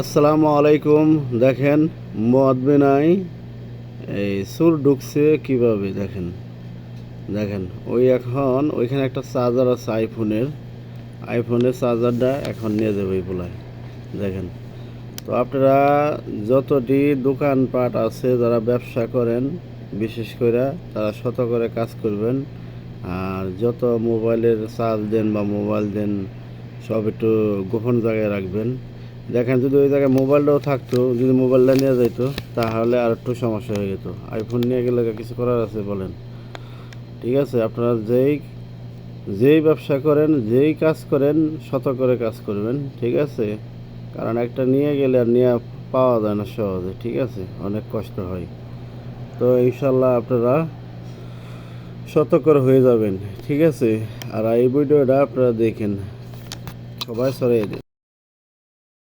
আসসালামু আলাইকুম। দেখেন মদবিনাই এই সুর ঢুকছে কীভাবে দেখেন? দেখেন, ওই এখন, ওইখানে একটা চার্জার আছে আইফোনের। আইফোনের চার্জারটা এখন নিয়ে যাবে বলায় দেখেন, তো আপনারা যতটি দোকানপাট আছে, যারা ব্যবসা করেন, বিশেষ করে তারা শত করে কাজ করবেন। আর যত মোবাইলের চার্জ দেন বা মোবাইল দেন, সব একটু গোপন জায়গায় রাখবেন। দেখেন, যদি ওই জায়গায় মোবাইলটাও থাকতো, যদি মোবাইলটা নিয়ে যাইতো, তাহলে আর একটু সমস্যা হয়ে যেত। আইফোন নিয়ে গেলে কিছু করার আছে বলেন? ঠিক আছে, আপনারা যেই যেই ব্যবসা করেন, যেই কাজ করেন, শত করে কাজ করবেন, ঠিক আছে? কারণ একটা নিয়ে গেলে আর নিয়ে পাওয়া যায় না সহজে, ঠিক আছে? অনেক কষ্ট হয়। তো ইনশাল্লাহ আপনারা সতর্ক হয়ে যাবেন, ঠিক আছে? আর এই ভিডিওটা আপনারা দেখেন। সবাই সরিয়ে